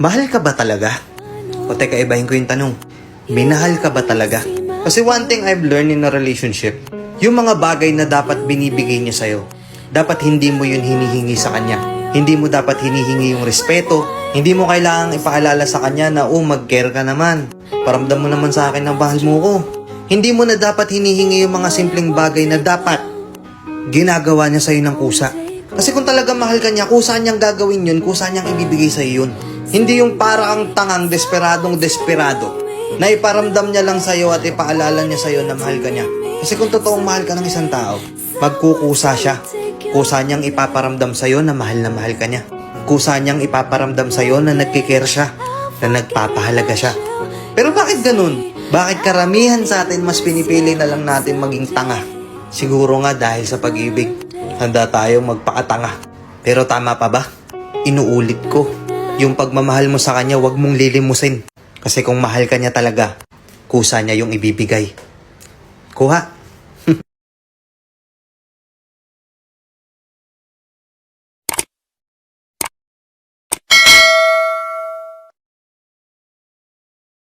Mahal ka ba talaga? O teka, ibahin ko yung tanong. Minahal ka ba talaga? Kasi one thing I've learned in a relationship, yung mga bagay na dapat binibigay niya sa'yo, dapat hindi mo yun hinihingi sa kanya. Hindi mo dapat hinihingi yung respeto. Hindi mo kailangang ipaalala sa kanya na, oh, mag-care ka naman. Paramdam mo naman sa akin na mahal mo ko. Hindi mo na dapat hinihingi yung mga simpleng bagay na dapat ginagawa niya sa'yo ng kusa. Kasi kung talaga mahal ka niya, kusa niyang gagawin yun, kusa niyang ibibigay sa'yo yun. Hindi yung para ang tangang desperadong desperado na iparamdam niya lang sa'yo at ipaalala niya sa'yo na mahal ka niya. Kasi kung totoong mahal ka ng isang tao, magkukusa siya. Kusa niyang ipaparamdam sa'yo na mahal na mahal ka niya. Kusa niyang ipaparamdam sa'yo na nagkikare siya, na nagpapahalaga siya. Pero bakit ganun? Bakit karamihan sa atin mas pinipili na lang natin maging tanga? Siguro nga dahil sa pag-ibig, handa tayong magpakatanga. Pero tama pa ba? Inuulit ko, yung pagmamahal mo sa kanya wag mong lilimusin. Kasi kung mahal ka niya talaga, kusa niya yung ibibigay. Kuha.